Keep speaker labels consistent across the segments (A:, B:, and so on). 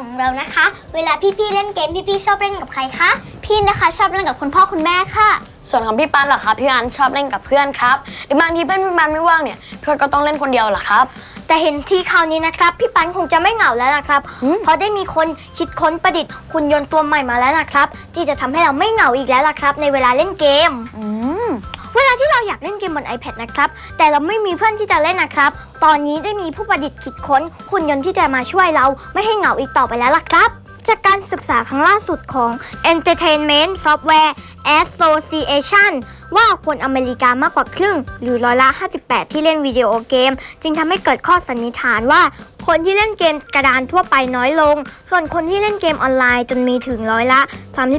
A: ของเรานะคะ เวลาพี่ๆเล่นเกมพี่ๆชอบเล่นกับใครคะ
B: พี่นะคะชอบเล่นกับคุณพ่อคุณแม่ค่ะ
C: ส่วนของพี่ปันเหรอครับพี่ปันชอบเล่นกับเพื่อนครับหรือบางทีเพื่อนพี่ปันไม่ว่างเนี่ยเพื่อนก็ต้องเล่นคนเดียวเหรอครับ
A: แต่เห็นที่คราวนี้นะครับ พี่ปันคงจะไม่เหงาแล้วนะครับ
C: อืม
A: เพราะได้มีคนคิดค้นประดิษฐ์หุ่นยนต์ตัวใหม่มาแล้วนะครับ ที่จะทำให้เราไม่เหงาอีกแล้วล่ะครับ ในเวลาเล่นเกม
C: อืม
A: เวลาที่เราอยากเล่นเกมบน iPad นะครับ แต่เราไม่มีเพื่อนที่จะเล่นนะครับ ตอนนี้ได้มีผู้ประดิษฐ์คิดค้นหุ่นยนต์ที่จะมาช่วยเราไม่ให้เหงาอีกต่อไปแล้วล่ะครับจากการศึกษาครั้งล่าสุดของ Entertainment Software Association ว่าคนอเมริกามากกว่าครึ่ง หรือร้อยละ 58 ที่เล่นวิดีโอเกม จึงทำให้เกิดข้อสันนิษฐานว่า คนที่เล่นเกมกระดานทั่วไปน้อยลง ส่วนคนที่เล่นเกมออนไลน์จนมีถึงร้อยละ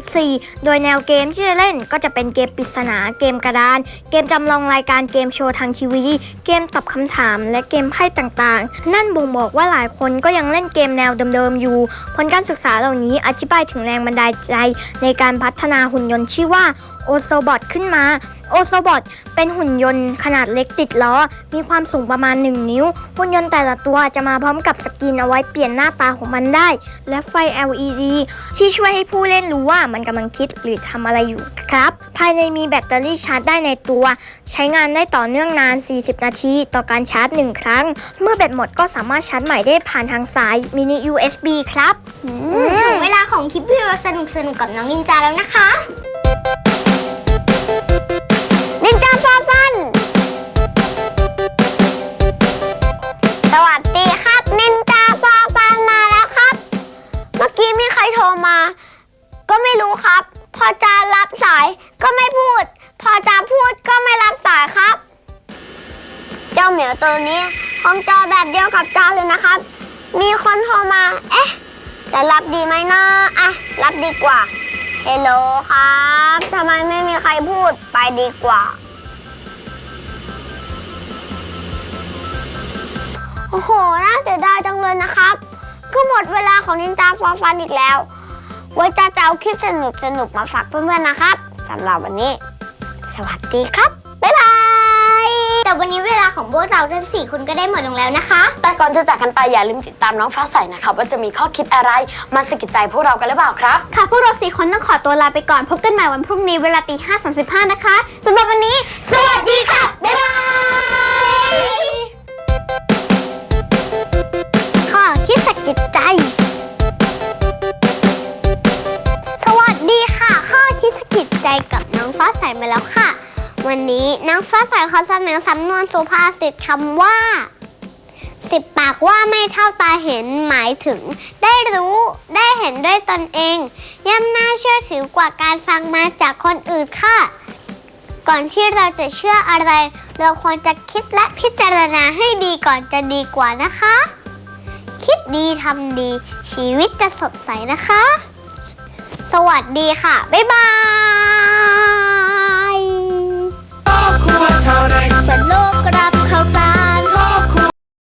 A: 34 โดยแนวเกมที่จะเล่นก็จะเป็นเกมปริศนา เกมกระดาน เกมจำลองรายการเกมโชว์ทางทีวี เกมตอบคำถามและเกมไพ่ต่างๆ นั่นบ่งบอกว่าหลายคนก็ยังเล่นเกมแนวเดิมๆอยู่ ผลการศึกษาเหล่านี้อธิบายถึงแรงบันดาลใจ ในการพัฒนาหุ่นยนต์ชื่อว่าโอโซบอทขึ้นมา โอโซบอทเป็นหุ่นยนต์ขนาดเล็กติดล้อ มีความสูงประมาณ 1 นิ้ว หุ่นยนต์แต่ละตัวจะมาพร้อมกับสกรีนเอาไว้เปลี่ยนหน้าตาของมันได้ และไฟ LED ที่ช่วยให้ผู้เล่นรู้ว่ามันกำลังคิดหรือทำอะไรอยู่ครับ ภายในมีแบตเตอรี่ชาร์จได้ในตัว ใช้งานได้ต่อเนื่องนาน 40 นาที ต่อการชาร์จ 1 ครั้ง เมื่อแบตหมดก็สามารถชาร์จใหม่ได้ผ่านทางสายมินิ USB ครับถึงเวลาของคลิปวิดีโอสนุกสนุกกับน้องนินจาแล้วนะคะ
B: ก็ไม่รู้ครับ พอจะรับสายก็ไม่พูด พอจะพูดก็ไม่รับสายครับ เจ้าเหมียวตัวนี้คงจอแบบเดียวกับจาเลยนะครับ มีคนโทรมา เอ๊ะ จะรับดีไหมนะอะ รับดีกว่า เฮลโหลครับทำไมไม่มีใครพูด ไปดีกว่า โอ้โห น่าเสียดายจังเลยนะครับ ก็หมดเวลาของนินจาฟอร์ฟันอีกแล้ว ไว้จะจะเอาคลิปสนุกสนุกๆมาฝากเพื่อนๆนะครับสำหรับวันนี้ สวัสดีครับ บ๊ายบาย
A: แต่วันนี้เวลาของพวกเราทั้งสี่คนก็ได้หมดลงแล้วนะคะ
C: แต่ก่อนจะจากกันไปอย่าลืมติดตามน้องฟ้าใสนะครับว่าจะมีข้อคิดอะไรมาสะกิดใจพวกเรากันหรือเปล่าครับ
B: ค่ะ พวกเราสี่คนต้องขอตัวลาไปก่อนพบกันใหม่วันพรุ่งนี้เวลาตีห้าสามสิบห้านะคะสำหรับวันนี้
A: สวัสดีค่ะ
B: ใจกับน้องฟ้าใสมาแล้วค่ะ วันนี้น้องฟ้าใสขอเสนอสำนวนสุภาษิตคำว่า สิบปากว่าไม่เท่าตาเห็นหมายถึง ได้รู้ได้เห็นด้วยตนเองย่ำน่าเชื่อถือกว่าการฟังมาจากคนอื่นค่ะ ก่อนที่เราจะเชื่ออะไร เราควรจะคิดและพิจารณาให้ดีก่อนจะดีกว่านะคะ คิดดีทำดี ชีวิตจะสดใสนะคะ สวัสดีค่ะ บ๊ายบาย